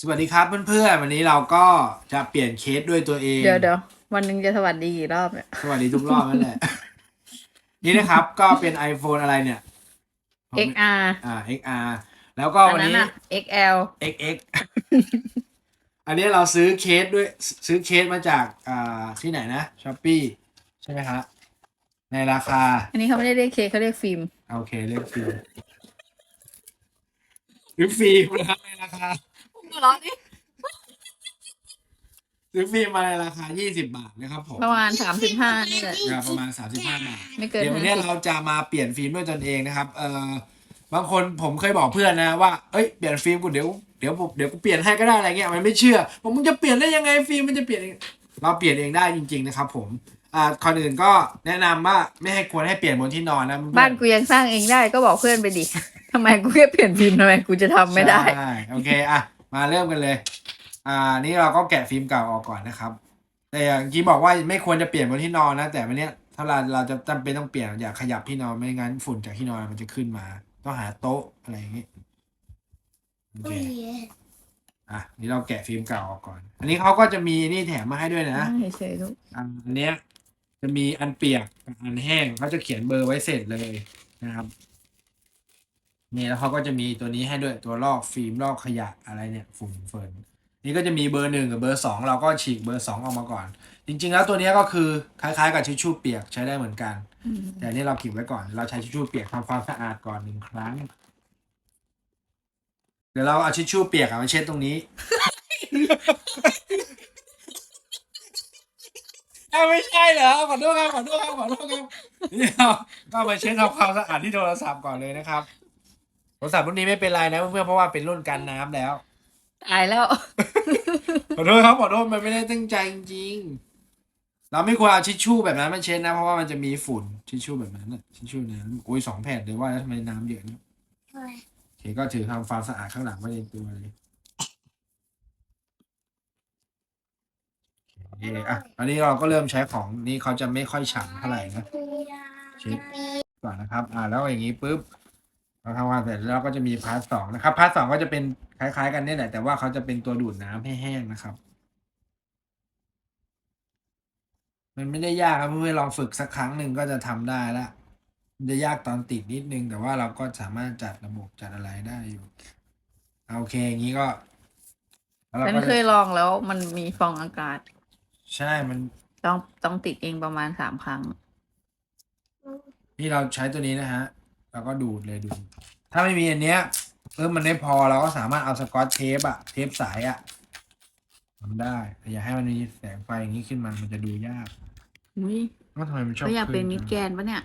สวัสดีครับเพื่อนๆวันนี้เราก็จะเปลี่ยนเคสด้วยตัวเอง เดี๋ยวเดี๋ยววันหนึ่งจะสวัสดีกี่รอบเนี่ย สวัสดีทุกรอบนั่นแหละ นี่นะครับ ก็เป็น iPhone อะไรเนี่ย XR อ่า XR แล้วก็อันวันนั้นนี้อะ XL XX อันนี้เราซื้อเคสด้วยซื้อเคสมาจากอ่าที่ไหนนะช้อปปี้ใช่ไหมครับในราคา อันนี้เขาไม่ได้เรียกเคกเขาเรียกฟิล์มโอเคเลือกฟิล์มหรือฟิล์มนะครับในราคา ร้อนดิซื้อฟิล์มมาในราคา 20 บาทนะครับผมประมาณสามสิบห้านี่แหละ อ่าประมาณ 35 บาท ไม่เกินเดี๋ยววันนี้50 เราจะมาเปลี่ยนฟิล์มด้วยตนเองนะครับ เอ่อบางคนผมเคยบอกเพื่อนนะว่า เอ้ยเปลี่ยนฟิล์มกูเดี๋ยวเดี๋ยวผมเดี๋ยวกูเปลี่ยนให้ก็ได้อะไรเงี้ยมันไม่เชื่อผมมึงจะเปลี่ยนได้ยังไงฟิล์มมันจะเปลี่ยนเองเราเปลี่ยนเองได้จริง ๆนะครับ ผม อ่าก่อนอื่นก็แนะนำว่าไม่ให้ควรให้เปลี่ยนบนที่นอนนะเพื่อบ้านกูยังสร้างเองได้ก็บอกเพื่อนไปดิทำไมกูแค่เปลี่ยนฟิล์มทำไมกูจะทำไม่ได้ ใช่โอเคอะ มาเริ่มกันเลย อ่า นี่เราก็แกะฟิล์มเก่าออกก่อนนะครับ แต่อย่างที่บอกว่าไม่ควรจะเปลี่ยนบนที่นอนนะ แต่วันเนี้ยถ้าเราเราจะจำเป็นต้องเปลี่ยนอย่าขยับที่นอนไม่งั้นฝุ่นจากที่นอนมันจะขึ้นมา ต้องหาโต๊ะอะไรอย่างงี้โอเคอะนี่เราแกะฟิล์มเก่าออกก่อน อันนี้เขาก็จะมีนี่แถมมาให้ด้วยนะเฉยๆลูกอันเนี้ยจะมีอันเปียกกับอันแห้งเขาจะเขียนเบอร์ไว้เสร็จเลยนะครับ นี่แล้วเขาก็จะมีตัวนี้ให้ด้วยตัวลอกฟิล์มลอกขยะอะไรเนี่ยฝุ่นเฟิร์นนี่ก็จะมีเบอร์หนึ่งกับเบอร์สองเราก็ฉีกเบอร์สองออกมาก่อน จริง ๆ แล้วตัวเนี้ยก็คือคล้ายๆ กับทิชชู่เปียกใช้ได้เหมือนกันอืมแต่อันนี่เราเก็บไว้ก่อน เราใช้ทิชชู่เปียกทำความสะอาดก่อนหนึ่งครั้ง เดี๋ยวเราเอาทิชชู่เปียกอะมาเช็ดตรงนี้อ้าวไม่ใช่เหรอขอโทษครับขอโทษครับขอโทษครับนี่เราก็เอามาเช็ดทำความสะอาดที่โทรศัพท์ก่อนเลยนะครับโท รศัพท์รุ่นนี้ไม่เป็นไรนะเพื่อนๆเพราะว่าเป็นรุ่นกันน้ำแล้ว ตายแล้ว ขอโทษครับขอโทษมันไม่ได้ตั้งใจจริงๆเราไม่ควรเอาทิชชู่แบบนั้นมาเช็ดนะ เพราะว่ามันจะมีฝุ่นทิชชู่แบบนั้นน่ะทิชชู่น้ำอุ้ยสองแผ่นเลยว่าแล้วทำไมน้ำเยอะเนี่ยโอเคก็ถือทำความสะอาดข้างหลังไว้ในตัวเลยโอเคอะอันนี้เราก็เริ่มใช้ของนี่เขาจะไม่ค่อยฉ่ำเท่าไหร่นะเช็ดก่อนนะครับ อ่าแล้วอย่างนี้ปุ๊บ เราทำงานเสร็จแล้วก็จะมีพาร์ทสองนะครับพาร์ทสองก็จะเป็นคล้าย ๆ กันนี่แหละแต่ว่าเขาจะเป็นตัวดูดน้ำให้แห้งนะครับ มันไม่ได้ยากครับเพื่อนๆลองฝึกสักครั้งหนึ่งก็จะทำได้ละมันจะยากตอนติดนิดนึง แต่ว่าเราก็สามารถจัดระบบจัดอะไรได้อยู่เอาโอเคอย่างนี้ก็แล้วเราฉันก็เคจะยลองแล้วมันมีฟองอากาศ ใช่มันต้องต้องติดเองประมาณสามครั้ง นี่เราใช้ตัวนี้นะฮะ เราก็ดูดเลยดูดถ้าไม่มีอันเนี้ยเออมันไม่พอเราก็สามารถเอาสกอตเทปอะเทปสายอะทำได้แต่อย่าให้มันมีแสงไฟอย่างนี้ขึ้นมามันจะดูยากอุ้ยว่าทำไมมันชอบก็อยากเป็นขึ้มิดจังแกรนด์ปะเนี่ย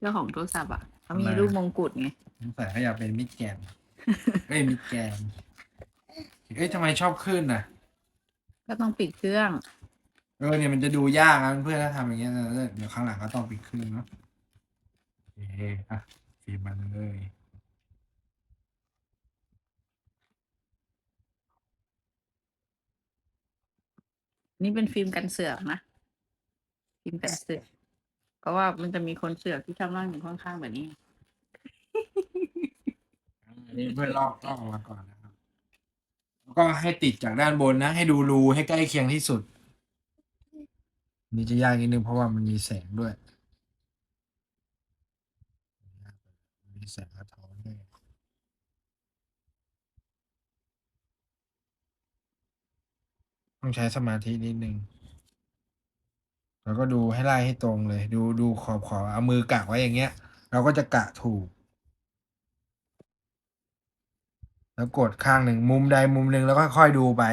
เจ้าของโทรศัพท์อะเขามีทำไมรูปมงกุฎไงสงสัยเขาอยากเป็นมิดแกนเอ้ยมิดแกนเอ้ยทำไมชอบขึ้นน่ะ ก็ต้องปิดเครื่อง เออเนี่ยมันจะดูยากนะเพื่อนถ้าทำอย่างเงี้ยเออเดี๋ยวข้างหลังก็ต้องปิดเครื่องเนาะโอ เคอะฟิล์มมาเลยนี่เป็นฟิล์มกันเสือกนะฟิล์มกันเสือกเพราะว่ามันจะมีคนเสือกที่ชอบนั่งอยู่ข้างๆแบบนี้อันนี้เพื่อนลอกลอกออกมาก่อนนะครับแล้วก็ให้ติดจากด้านบนนะ ให้ดูรูให้ใกล้เคียงที่สุด นี่จะยากนิดนึงเพราะว่ามันมีแสงด้วย แสงสะท้อนด้วยต้องใช้สมาธินิดนึง แล้วก็ดูให้ไล่ให้ตรงเลย ดูดูขอบขอบเอามือกะไว้อย่างเงี้ย เราก็จะกะถูก แล้วกดข้างหนึ่งมุมใดมุมหนึ่งแล้วก็ค่อยดูไป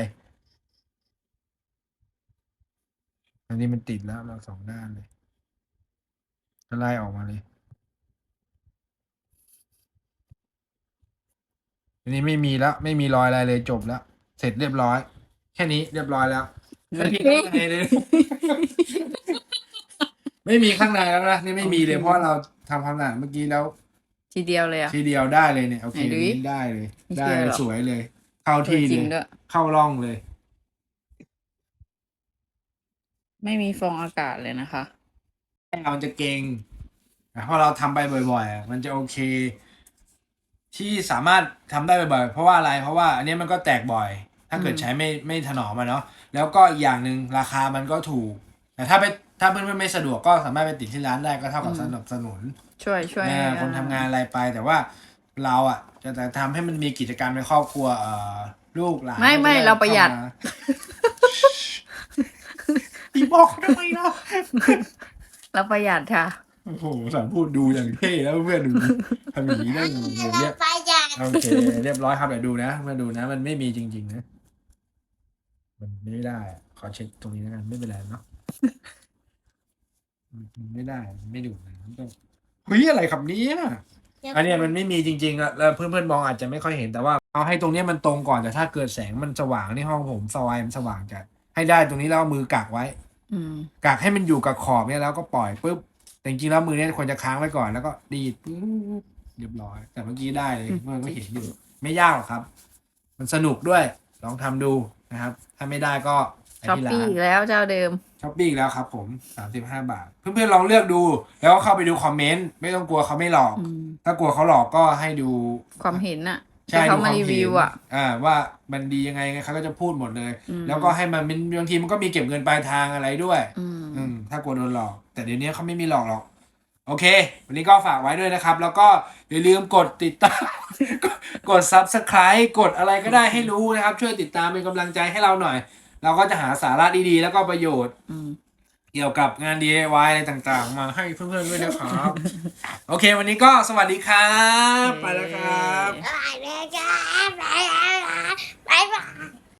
อันนี้มันติดแล้วเราสองด้านเลย ก็ไล่ออกมาเลย อันนี้ไม่มีแล้ว ไม่มีรอยอะไรเลยจบแล้ว เสร็จเรียบร้อย แค่นี้เรียบร้อยแล้วไม่มีข้างในเลย ไม่มีข้างในแล้วนะนี่ไม่มีเลยโอเคเพราะเราทำความสะอาดเมื่อกี้แล้ว ทีเดียวเลยอะ ทีเดียวได้เลยเนี่ยโอเคไหนดูดินี่ได้เลยไม่ได้เชื่อหรอสวยเลย เข้าที่จเลริงยด้วยเข้าร่องเลย ไม่มีฟองอากาศเลยนะคะ เราจะเก่งแต่พอเราทำไปบ่อยๆอะมันจะโอเค ที่สามารถทำได้บ่อยๆ เพราะว่าอะไร เพราะว่าอันนี้มันก็แตกบ่อย ถ้าเกิดอืมใช้ไม่ไม่ถนอมมันเนาะ แล้วก็อีกอย่างหนึ่งราคามันก็ถูก แต่ถ้าไปถ้าเพื่อนๆไม่สะดวกก็สามารถไปติดที่ร้านได้ก็เท่ากับสนับสนุน ช่วยช่วยเออคนทำงานอะไรไป แต่ว่าเราอะจะจะทำให้มันมีกิจกรรมในครอบครัวเอ่อลูกหลานไม่ไม่ก็จเราประหยัดเข้ามาอีบอกทำไมเนาะเราประหยัดค่ะโอ้โหสามพูดดูอย่างเท่แล้วเพื่อนดูทำอย่างนี้ได้ไงเนี่ยไปยัน โอเคเรียบร้อยครับเดี๋ยวดูนะ มาดูนะ มันไม่มีจริง ๆ นะ มันไม่ได้อะขอเช็คตรงนี้แล้วกันไม่เป็นไรเนาะมันไม่ได้ไม่ดูนะต้องเฮ้ยอะไรครับเนี่ยอันเนี้ยมันไม่มีจริงๆอะแล้วเพื่อนๆมองอาจจะไม่ค่อยเห็นแต่ว่าเอาให้ตรงเนี้ยมันตรงก่อนแต่ถ้าเกิดแสงมันสว่างในห้องผมสวายมันสว่างจัดให้ได้ตรงนี้แล้วเอามือกักไว้ อืม กักให้มันอยู่กับขอบเนี่ยแล้วก็ปล่อยปุ๊บแต่จริงๆแล้วมือเนี่ยควรจะค้างไว้ก่อนแล้วก็ดีดปุ๊บ เรียบร้อย แต่เมื่อกี้ได้เลยเมื่อก็เห็นอยู่ไม่ยากหรอกครับ มันสนุกด้วยลองทำดูนะครับ ถ้าไม่ได้ก็ไปช้อปที่ร้าปี้นอีกแล้วเจ้าเดิมช้อปปี้อีกแล้วครับ ผมสามสิบห้าบาท เพื่อนๆลองเลือกดู แล้วก็เข้าไปดูคอมเมนต์ไม่ต้องกลัวเขาไม่หลอกอืมถ้ากลัวเขาหลอกก็ให้ดูความเห็นน่ะใช่ที่เขาดูคมาวามรีเห็วินวอะอ่า ว่ามันดียังไงเขาก็จะพูดหมดเลยอืมแล้วก็ให้มันเป็นบางทีมันก็มีเก็บเงินปลายทางอะไรด้วยอืมอืมถ้ากลัวโดนหลอก แต่เดี๋ยวนี้เขาไม่มีหลอกหรอก โอเค วันนี้ก็ฝากไว้ด้วยนะครับ แล้วก็อย่าลืมกดติดตาม กด subscribe กดอะไรก็ได้ให้รู้นะครับ ช่วยติดตามเป็นกำลังใจให้เราหน่อย เราก็จะหาสาระดีๆ แล้วก็ประโยชน์อืมเกี่ยวกับงาน DIY อะไรต่างๆ มาให้เพื่อนๆด้วยนะครับ โอเค วันนี้ก็สวัสดีครับ ไปแล้วครับไปเลยครับไปแล้วครับไปบาย